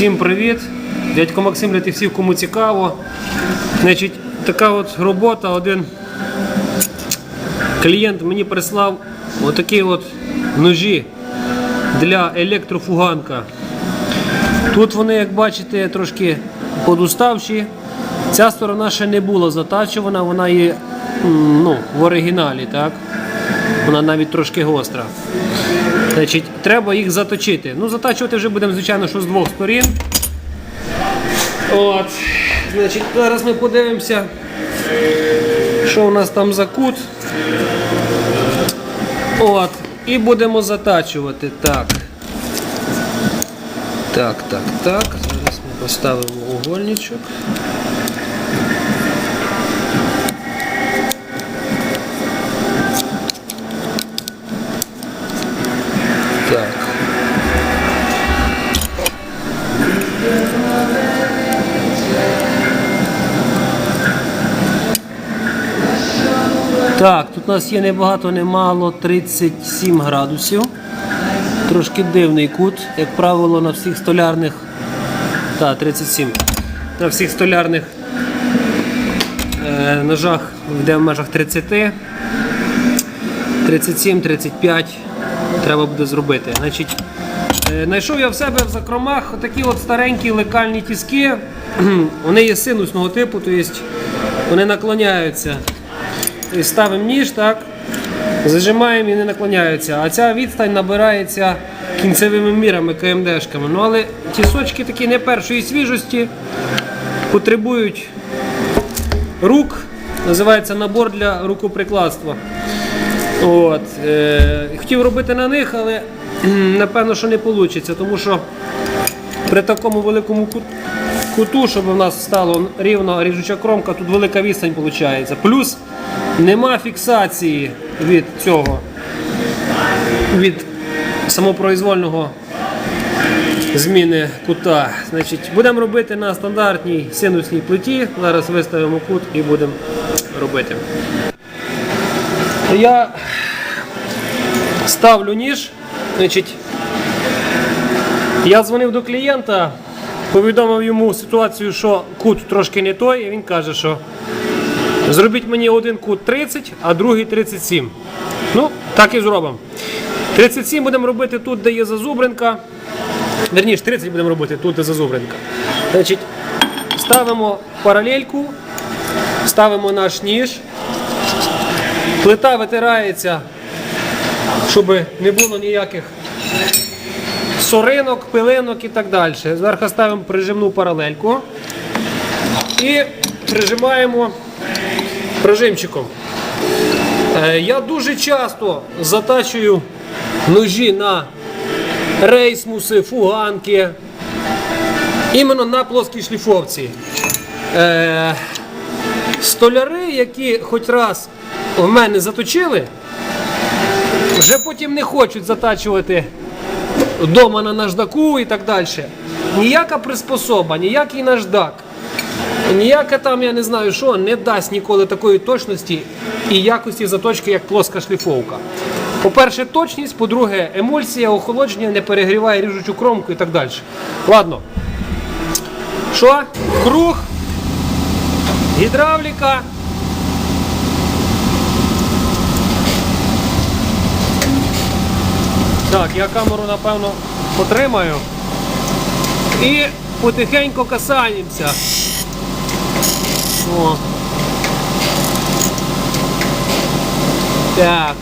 Всім привіт! Дядько Максим для тих всіх, кому цікаво. Значить, така от робота. Один клієнт мені прислав отакі от ножі для електрофуганка. Тут вони, як бачите, трошки подуставші. Ця сторона ще не була затачувана, вона є ну, в оригіналі, так? Вона навіть трошки гостра. Значить, треба їх заточити. Ну, затачувати вже будемо, звичайно, що з двох сторін. От. Значить, зараз ми подивимося, що у нас там за кут. От. І будемо затачувати. Так. Так, так, так. Зараз ми поставимо угольничок. Так, тут у нас є небагато, немало 37 градусів. Трошки дивний кут, як правило, на всіх столярних. Так, 37. На всіх столярних е, ножах йде в межах 30. 37-35 треба буде зробити. Значить, е, знайшов я в себе в закромах такі от старенькі лекальні тіски. Вони є синусного типу, тобто вони наклоняються. І ставимо ніж, так, зажимаємо і не наклоняються. А ця відстань набирається кінцевими мірами, КМДшками. Ну, але тісочки такі не першої свіжості, потребують рук. Називається набор для рукоприкладства. От, е, хотів робити на них, але напевно, що не вийде, тому що при такому великому куту, щоб у нас стало рівно ріжуча кромка, тут велика відстань виходить. Плюс нема фіксації від цього, від самопроізвольного зміни кута. Значить, будемо робити на стандартній синусній плиті. Зараз виставимо кут і будемо робити. Я ставлю ніж. Значить, я дзвонив до клієнта, повідомив йому ситуацію, що кут трошки не той, і він каже, що зробіть мені один кут 30, а другий 37. Ну, так і зробимо. 37 будемо робити тут, де є зазубринка. Верніше, 30 будемо робити тут, де зазубринка. Значить, ставимо паралельку, ставимо наш ніж. Плита витирається, щоб не було ніяких соринок, пилинок і так далі. Зверху ставимо прижимну паралельку і прижимаємо прижимчиком. Е, Я дуже часто затачую ножі на рейсмуси, фуганки, іменно на плоскій шліфовці. Е, Столяри, які хоч раз в мене заточили, вже потім не хочуть затачувати вдома на наждаку і так далі. Ніяка приспособа, ніякий наждак, ніяке там, я не знаю що, не дасть ніколи такої точності і якості заточки, як плоска шліфовка. По-перше, точність, по-друге, емульсія, охолодження не перегріває ріжучу кромку і так далі. Ладно. Що? Круг, гідравліка. Так, я камеру напевно потримаю. І потихеньку касаємося. О. Так.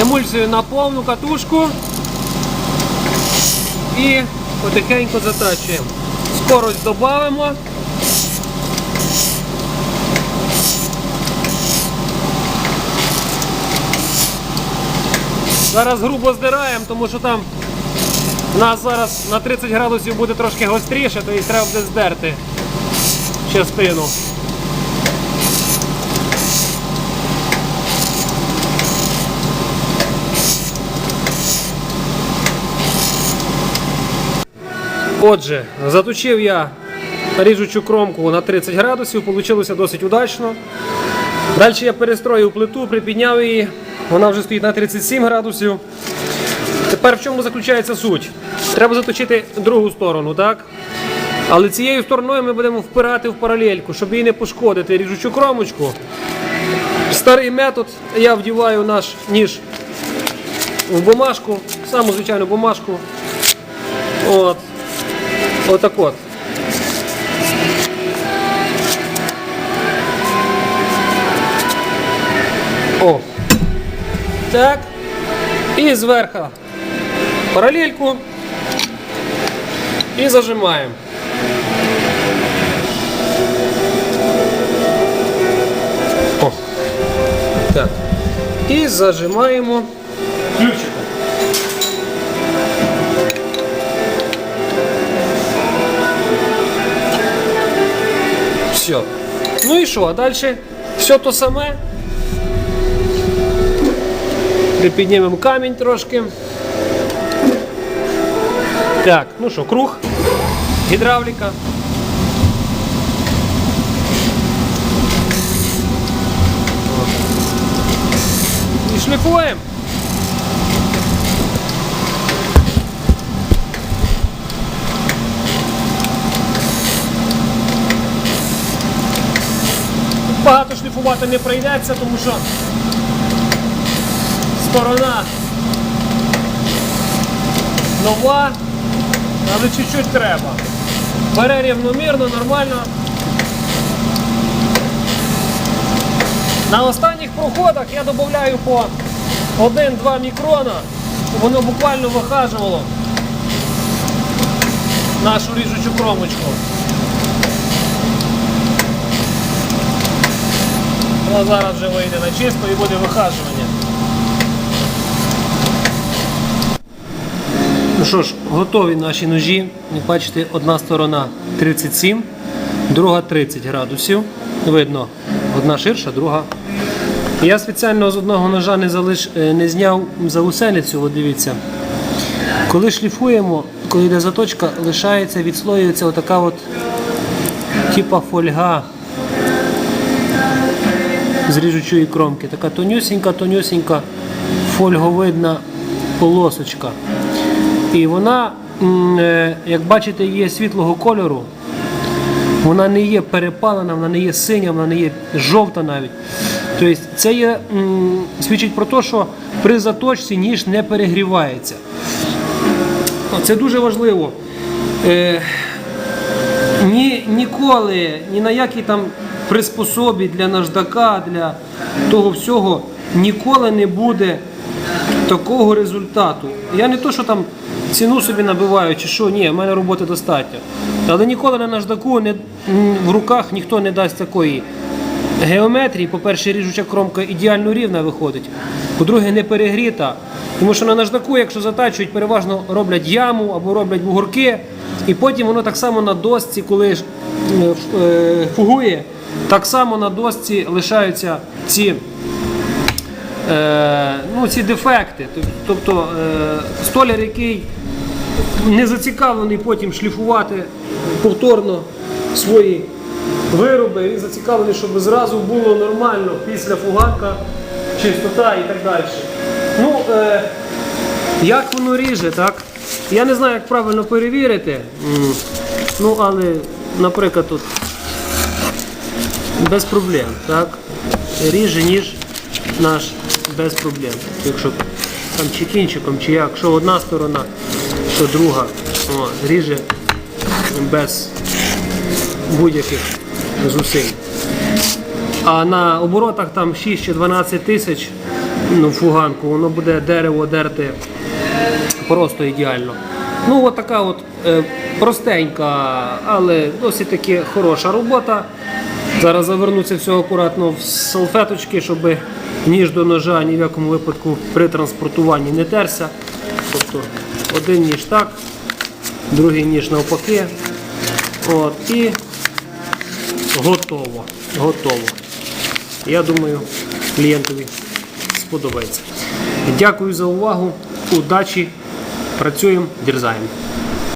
Емульсію на повну катушку. І потихеньку затачуємо. Скорость додамо. Зараз грубо здираємо, тому що там у нас зараз на 30 градусів буде трошки гостріше, то їх треба буде здерти частину. Отже, заточив я ріжучу кромку на 30 градусів, вийшло досить удачно. Далі я перестроїв плиту, припідняв її, вона вже стоїть на 37 градусів. Тепер в чому заключається суть? Треба заточити другу сторону, так? Але цією стороною ми будемо впирати в паралельку, щоб її не пошкодити ріжучу кромочку. Старий метод я вдіваю наш ніж в бумажку, саму звичайну бумажку. От. Отак от. О. Так. І зверху паралельку. І зажимаємо. Так. І зажимаємо ключиком. Все. Ну і що, а далі все то саме. Припіднімемо камінь трошки. Так, ну що, круг, гідравліка. Шліфуємо. Багато шліфувати не прийдеться, тому що сторона нова, але чуть-чуть треба. Бере рівномірно, нормально. На останніх проходах я додаю по 1-2 мікрона, воно буквально вихажувало нашу ріжучу кромочку. Воно зараз вже вийде на чисто і буде вихажування. Ну що ж, готові наші ножі. Як бачите, одна сторона 37, друга 30 градусів. Видно, одна ширша, друга. Я спеціально з одного ножа не, залиш, е, не зняв заусеницю, от дивіться. Коли шліфуємо, коли йде заточка, лишається, відслоюється отака от типа фольга з ріжучої кромки. Така тонюсінька, тонюсінька фольговидна полосочка. І вона, е, як бачите, є світлого кольору. Вона не є перепалена, вона не є синя, вона не є жовта навіть. Тобто це є, свідчить про те, що при заточці ніж не перегрівається. Це дуже важливо. Е, ні, ніколи, ні на якій там приспособі для наждака, для того всього ніколи не буде такого результату. Я не то, що там ціну собі набиваю, чи що, ні, в мене роботи достатньо. Але ніколи на наждаку не, в руках ніхто не дасть такої геометрії. По-перше, ріжуча кромка ідеально рівна виходить. По-друге, не перегріта. Тому що на наждаку, якщо затачують, переважно роблять яму або роблять бугорки. І потім воно так само на досці, коли е, е, фугує, так само на досці лишаються ці е, ну, ці дефекти. Тобто столяр, який не зацікавлений потім шліфувати повторно свої вироби, він зацікавлений, щоб зразу було нормально після фуганка, чистота і так далі. Ну, е, як воно ріже, так? Я не знаю, як правильно перевірити. Ну, але, наприклад, тут без проблем, так? Ріже ніж наш без проблем. Якщо там чи кінчиком, чи як, що одна сторона, що друга, о, ріже без будь-яких зусиль. А на оборотах там 6 чи 12 тисяч ну, фуганку, воно буде дерево дерти просто ідеально. Ну, от така от е, простенька, але досить таки хороша робота. Зараз заверну все акуратно в салфеточки, щоб ніж до ножа ні в якому випадку при транспортуванні не терся. Тобто один ніж так, другий ніж навпаки. От, і готово. Готово. Я думаю, клієнтові сподобається. Дякую за увагу. Удачі! Працюємо, дерзаємо.